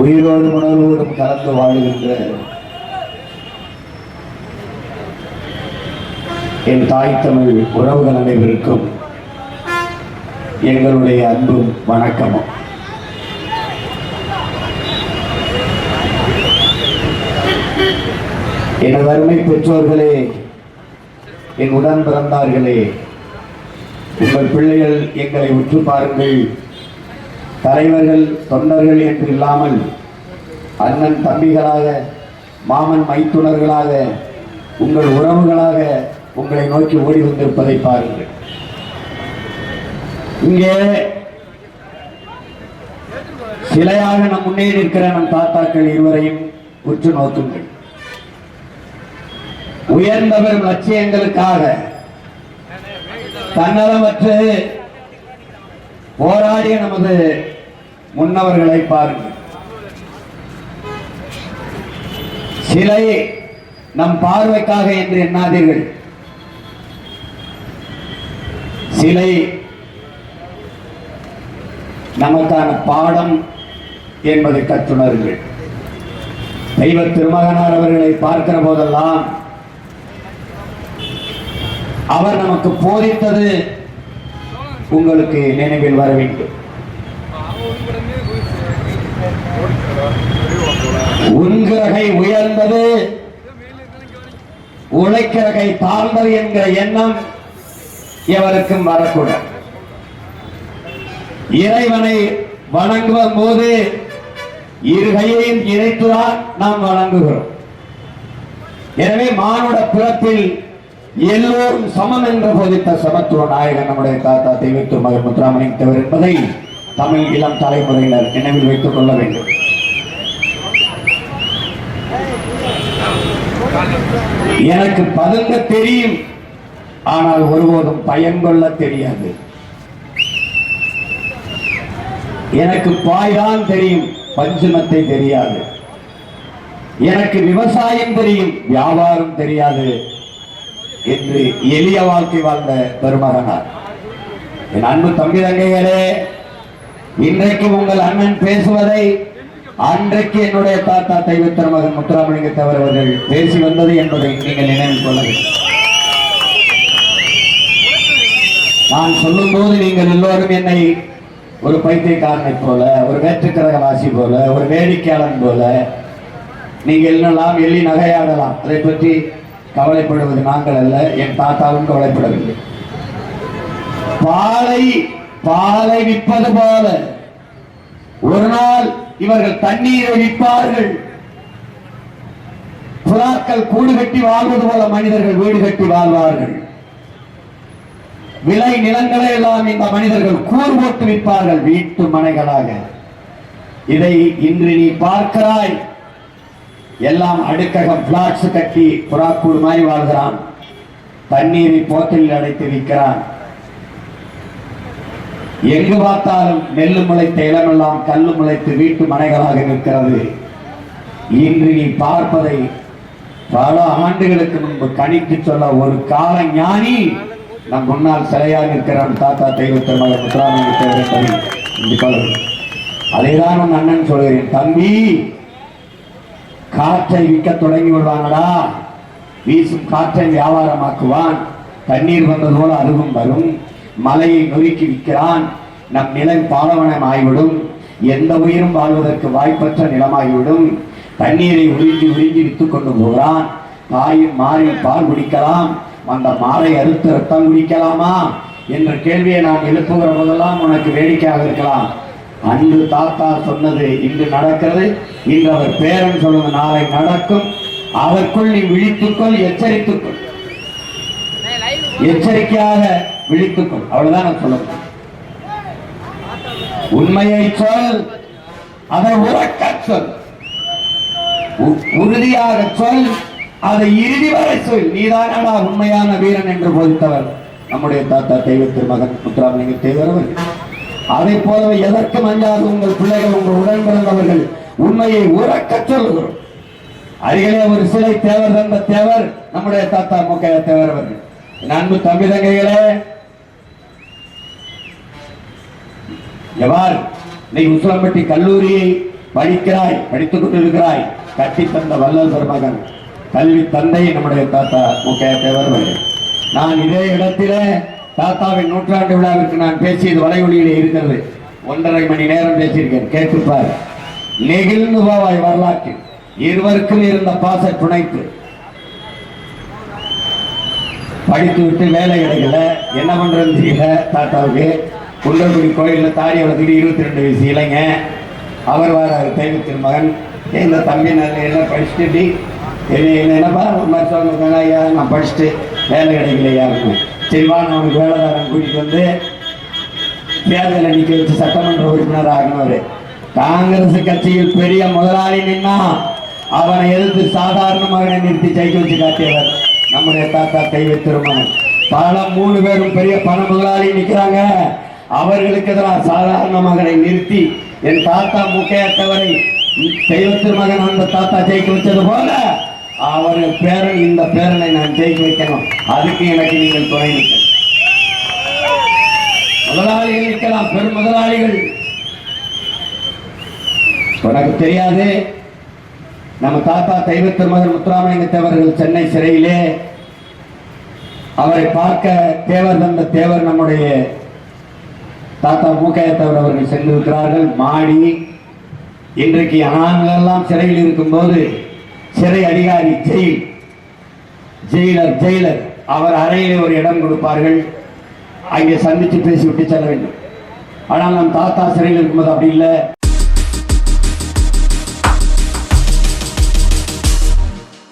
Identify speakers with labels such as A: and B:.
A: உயிரோடு உணர்வோடும் கலந்து வாழுகின்ற என் தாய் தமிழ் உறவுகள் அனைவருக்கும் எங்களுடைய அன்பும் வணக்கமும். எனது அருமை பெற்றோர்களே என் உடன் பிறந்தார்களே உங்கள் பிள்ளைகள் எங்களை உற்று பாருங்கள். தலைவர்கள் தொண்டர்கள் என்று இல்லாமல் அண்ணன் தம்பிகளாக மாமன் மைத்துனர்களாக உங்கள் உறவுகளாக உங்களை நோக்கி ஓடி வந்திருப்பதை பாருங்கள். இங்கே சிலையாக நம் முன்னே நிற்கிற நம் தாத்தாக்கள் இருவரையும் உற்று நோக்குங்கள். உயர்ந்தவர் லட்சியங்களுக்காக தன்னலமற்று போராடிய நமது முன்னவர்களை பாருங்கள். சிலை நம் பார்வைக்காக என்று எண்ணாதீர்கள். சிலை நமக்கான பாடம் என்பதை கற்றுணர்கள் தெய்வ திருமகனார் அவர்களை பார்க்கிற போதெல்லாம் அவர் நமக்கு போதித்தது உங்களுக்கு நினைவில் வர வேண்டும். உன்கிறகை உயர்ந்தது. உழைக்கிறகை தாழ்ந்தது என்கிற எண்ணம் எவருக்கும் வரக்கூடாது. இறைவனை வணங்குவதும் போது இருகையையும் இணைத்துதான் நாம் வணங்குகிறோம். எனவே மானுட பிறப்பில் எல்லோரும் சமம் என்று போதித்த சமத்துவ நாயகன் நம்முடைய தாத்தா தெய்வத்து மகன் முத்துராமலிங்க தேவர் என்பதை தமிழ் இளம் தலைமுறையினர் நினைவில் வைத்துக் கொள்ள வேண்டும். எனக்கு பதுங்க தெரியும். ஆனால் ஒருபோதும் பயங்கொள்ள தெரியாது. எனக்கு பாய்தான் தெரியும் பஞ்சமத்தை தெரியாது. எனக்கு விவசாயம் தெரியும் வியாபாரம் தெரியாது என்று எளிய வாழ்க்கை வாழ்ந்த பெருமகனார். என் அன்பு தம்பி தங்கைகளே இன்றைக்கு உங்கள் அண்ணன் பேசுவதை அன்றைக்கு என்னுடைய தாத்தா தெய்வ மகன் முத்துராமலிங்க தவறவர்கள் பேசி வந்தது என்பதை நீங்கள் நினைவில் கொள்ள வேண்டும் நான் சொல்லும்போது நீங்கள் எல்லோரும் என்னை ஒரு பைத்தியக்காரனை போல ஒரு வேற்றுக்கிரக வாசி போல ஒரு வேடிக்கையாளன் போல நீங்கள் என்னெல்லாம் எள்ளி நகையாடலாம். அதை பற்றி கவலைப்படுவது நாங்கள் அல்ல என் தாத்தாவும் கவலைப்படவில்லை. பாலை பாலை விற்பது போல ஒரு நாள் இவர்கள் தண்ணீரை விற்பார்கள். புறாக்கள் கூடு கட்டி வாழ்வது போல மனிதர்கள் வீடு கட்டி வாழ்வார்கள். விலை நிலங்களை எல்லாம் இந்த மனிதர்கள் கூர் போட்டு விற்பார்கள் வீட்டு மனைகளாக. இதை இன்று நீ பார்க்கிறாய். எல்லாம் அடுக்ககம் பிளாட்ஸ் கட்டி புறாக்கூடு மாதிரி வாழ்கிறான். தண்ணீரை போத்தலில் அடைத்து விற்கிறான். எங்கு பார்த்தாலும் நெல்லு முளைத்த இளமெல்லாம் கல்லு முளைத்து வீட்டு மனைகளாக நிற்கிறது. இன்று நீ பார்ப்பதை பல ஆண்டுகளுக்கு முன்பு கணித்து சொல்ல ஒரு கால ஞானி நம் முன்னால் சிலையாக இருக்கிறான் தாத்தா தெய்வத்தை மகன் முத்துராமலிங்க அதைதான் உன் அண்ணன் சொல்கிறேன். தம்பி காற்றை விற்க தொடங்கி விடுவாங்களா வீசும் காற்றை வியாபாரமாக்குவான். தண்ணீர் வந்தது போல அதுவும் வரும். மலையை நொறுக்கி விற்கிறான். நம் நிலம் பாலவனம் ஆகிவிடும் எந்த உயிரும் வாழ்வதற்கு வாய்ப்பற்ற நிலமாகிவிடும் தண்ணீரை உறிஞ்சி உறிஞ்சி வித்துக் கொண்டு போகிறான். தாயின் மாறில் பால் குடிக்கலாம். அந்த மாலை அறுத்து ரத்தம் குடிக்கலாமா? என்ற கேள்வியை நான் எழுப்புகிற போதெல்லாம் உனக்கு வேடிக்கையாக இருக்கலாம். அன்று தாத்தா சொன்னது இன்று நடக்கிறது. இன்று அவர் பேரன் சொல்வது நாளை நடக்கும். அதற்குள் நீ விழித்துக்கொள் எச்சரித்துக்கொள். எச்சரிக்கையாக விழித்துக்கொள் அவ்வளவுதான் நான் சொல்ல உண்மையை சொல். அதை உறக்க சொல். உ- உறுதியாக சொல். அதை இறுதி வரை சொல். நீதானடா உண்மையான வீரன் என்று போதித்தவர். நம்முடைய தாத்தா தெய்வ திருமகன் முத்துராமலிங்க தேவர் அவர்கள். அதை போலவே எதற்கு மஞ்சாது உங்கள் பிள்ளைகள் உங்கள் உடன் பிறந்தவர்கள். உண்மையை உறக்க சொல்லுகிறோம். அருகிலே ஒரு சிலை தேவர் தந்த தேவர் நம்முடைய தாத்தா முக்கைய தேவர் அவர்கள். அன்பு தம்பி தங்கைகளே ஜவார் நீ உசிலம்பட்டி கல்லூரியை படிக்கிறாய் படித்துக் கொண்டிருக்கிறாய் கட்டி தந்த வல்லல் பெருமகன் கல்வி தந்தை நம்முடைய தாத்தா முக்கியத்தேவர் நான் இதே இடத்திலே தாத்தாவின் நூற்றாண்டு விழாவிற்கு நான் பேசியது வலைவழியிலே இருக்கிறது. ஒன்றரை மணி நேரம் பேசியிருக்கேன் கேட்டுப்பார் நெகிழ்ந்து போவாய் வரலாற்று இருவருக்கும் இருந்த பாச துணைப்பு படித்து விட்டு வேலை கிடைக்கல. என்ன பண்றதுன்னு தெரியல தாத்தாவுக்கு. குன்றக்குடி கோயிலில் தாடி வளர்த்துட்டு இருபத்தி ரெண்டு வயசு இளைஞ அவர் வராரு தெய்வத்தின் மகன். இந்த தம்பி நல்ல எல்லாம் படிச்சுட்டு என்ன என்னப்பா ஒரு மாதிரி சொன்னாங்க ஐயா நான் படிச்சுட்டு வேலை கிடைக்கலையா சரி சரிவா நான் உனக்கு வேலைக்காரன் கூட்டிகிட்டு வந்து தேர்தலில் நிற்க வச்சு சட்டமன்ற உறுப்பினர் ஆகினவர் காங்கிரஸ் கட்சியில் பெரிய முதலாளி நின்னா அவனை எதிர்த்து சாதாரணமாக நிறுத்தி ஜெயிக்க வச்சு காட்டியவர் நம்முடைய தாத்தா தெய்வ திருமணம் பல மூணு பேரும் பெரிய பண முதலாளி நிற்கிறாங்க அவர்களுக்கு எதிராக சாதாரண மகனை நிறுத்தி என் தாத்தா முக்கையத்தவரை தெய்வத்தின் திருமகன் அந்த தாத்தா ஜெயிக்க வச்சது போல அவர்கள் பேரன் இந்த பேரனை நான் ஜெயிக்க வைக்கணும். அதுக்கு எனக்கு நீங்கள் துணை நிற்கணும். முதலாளிகள் நிற்கலாம் பெரும் முதலாளிகள். உனக்கு தெரியாது நம்ம தாத்தா தெய்வத்தின் மகன் முத்துராமலிங்க தேவர்கள் சென்னை சிறையிலே அவரை பார்க்க தேவர் தந்த தேவர் நம்முடைய தாத்தா மூக்கையத்தவர் அவர்கள் சென்றிருக்கிறார்கள். மாடி இன்றைக்கு நாங்களெல்லாம் சிறையில் இருக்கும்போது சிறை அதிகாரி ஜெயில் ஜெயிலர் ஜெயிலர் அவர் அறையிலே ஒரு இடம் கொடுப்பார்கள். அங்கே சந்தித்து பேசிவிட்டு செல்ல வேண்டும். ஆனால் நம் தாத்தா சிறையில் இருக்கும்போது அப்படி இல்லை.